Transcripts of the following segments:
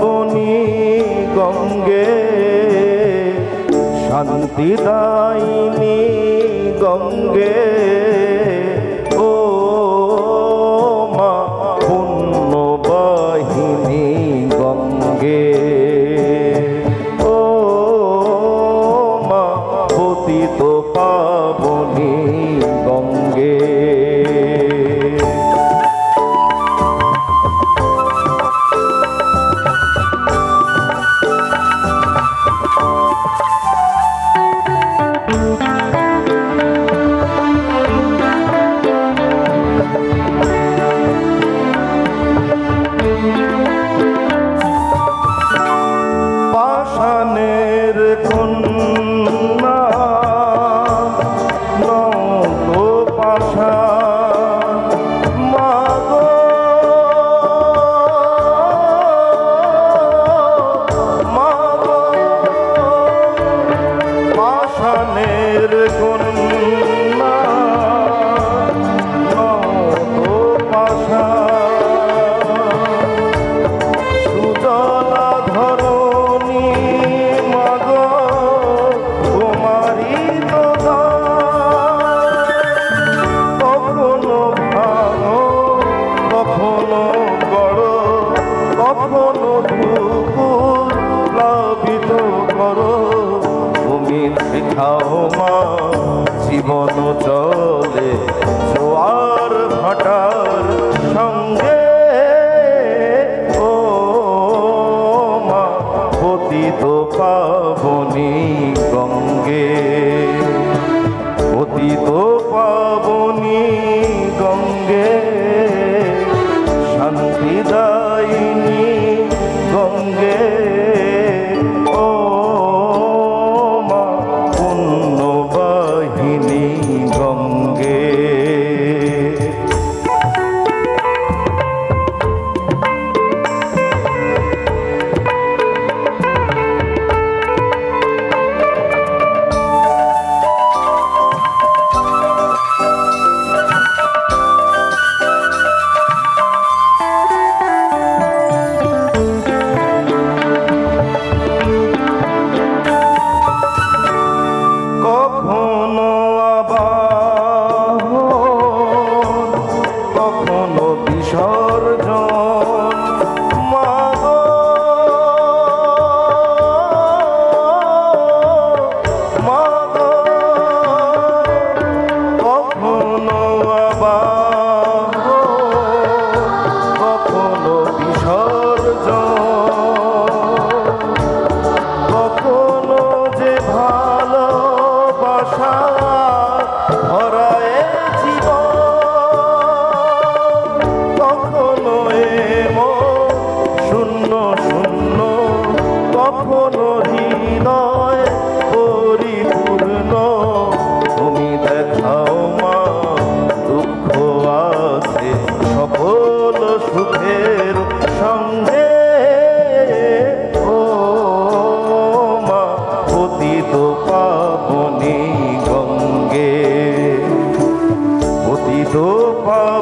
বনি গঙ্গে শান্তিদায়িনী গঙ্গে কোন বোঝাও মা জীবন চলে জোয়ার ঘটার সঙ্গে, ও মা, পতিত পাবনি গঙ্গে। পতিত পাবনি গঙ্গে, শান্তিদায়িনী গঙ্গে।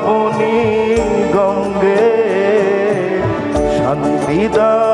শ্রাবণী গঙ্গে শান্তিদা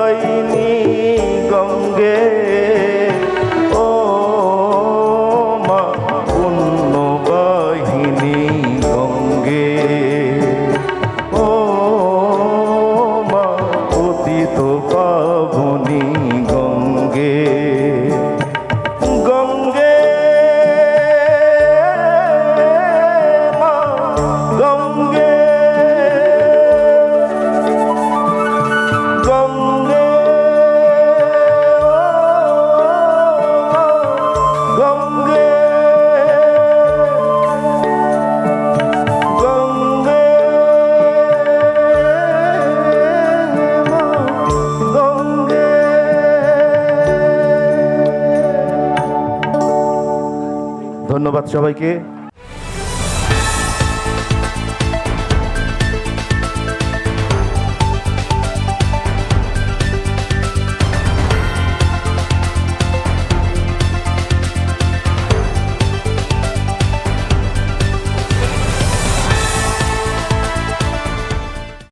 ধন্যবাদ সবাইকে।